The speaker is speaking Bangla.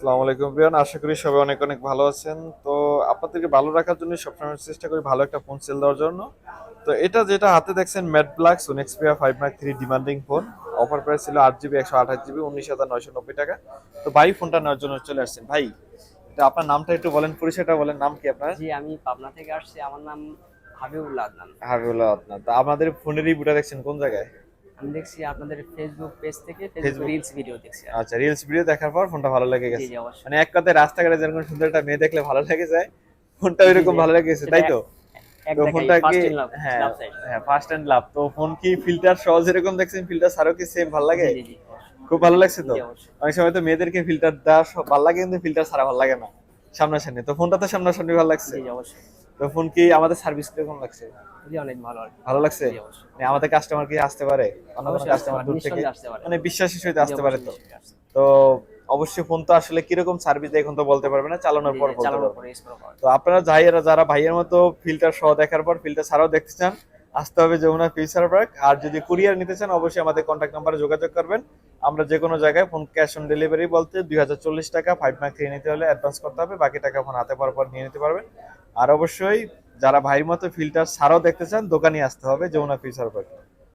আসসালামু আলাইকুম প্রিয়ান আশা করি সবাই অনেক অনেক ভালো আছেন। তো আপনাদেরকে ভালো রাখার জন্য সবসময় চেষ্টা করি ভালো একটা ফোন সেল দেওয়ার জন্য। তো এটা যেটা হাতে দেখছেন matte black Sony Xperia five mark three demanding phone offer price ছিল আট জিবি একশো আঠাশ জিবি উনিশ হাজার নয়শো নব্বই টাকা। তো ভাই ফোনটা নেওয়ার জন্য চলে আসছেন। ভাই এটা আপনার নামটা একটু বলেন পরিচয়টা বলেন নাম কি আপনার? জি আমি পাবনা থেকে আসছি। আমার নাম হাবিবুল্লাহ আদনান। হাবিবুল্লাহ আপনার তো আমাদের ফোনের রিভিউটা দেখছেন কোন জায়গায়? আমি দেখছি আপনাদের ফেসবুক পেজ থেকে ফেসবুক রিলস ভিডিও দেখছি আচ্ছা রিলস ভিডিও দেখার পর ফোনটা ভালো লেগে গেছে। মানে এক কথায় রাস্তাঘাটে যেরকম সুন্দর একটা মেয়ে দেখলে ভালো লেগে যায় ফোনটা ওইরকম ভালো লেগে গেছে তাই তো? ফোনটা কি হ্যাঁ হ্যাঁ ফার্স্ট এন্ড লাভ তো ফোন কি ফিল্টার সহজ এরকম দেখছেন? ফিল্টার ছাড়াও কি সেম ভালো লাগে? জি জি খুব ভালো লাগছে তো? অনেক সময় তো মেয়েদেরকে ফিল্টার দেওয়া সব ভালো লাগে কিন্তু ফিল্টার ছাড়া ভালো লাগে না সামনাসামনি। তো ফোনটা তো সামনাসামনি ভালো লাগছে। অবশ্যই। তো ফোন কি আমাদের সার্ভিস কীরকম লাগছে? জি অনেক ভালো আর ভালো লাগছে? মানে আমাদের কাস্টমার কি আসতে পারে? কাস্টমার দূর থেকে? আসতে পারে। মানে বিশ্বাসের সহিত আসতে পারে তো। তো অবশ্যই ফোন তো আসলে কীরকম সার্ভিস এখন তো বলতে পারবে না চালানোর পর বলতে পারবে। পরে। তো আপনারা যাইয়েরা যারা ভাইয়ের মতো ফিল্টার সহ দেখার পর ফিল্টার ছাড়াও দেখতে চান আসতে হবে যমুনা ফিউচার পার্ক আর যদি কুরিয়ার নিতে চান অবশ্যই আমাদের কন্ট্যাক্ট নাম্বারে যোগাযোগ করবেন। আমরা যে কোনো জায়গায় ফোন ক্যাশ অন ডেলিভারি বলতে দুই হাজার চল্লিশ টাকা ফাইভ মার্ক খেয়ে নিতে হলে অ্যাডভান্স করতে হবে বাকি টাকা ফোন হাতে পাওয়ার পর নিয়ে নিতে পারবেন। আর অবশ্যই যারা ভাইয়ের মতো ফিল্টার ছাড়াও দেখতে চান দোকানে আসতে হবে, যমুনা ফিউচার পার্ক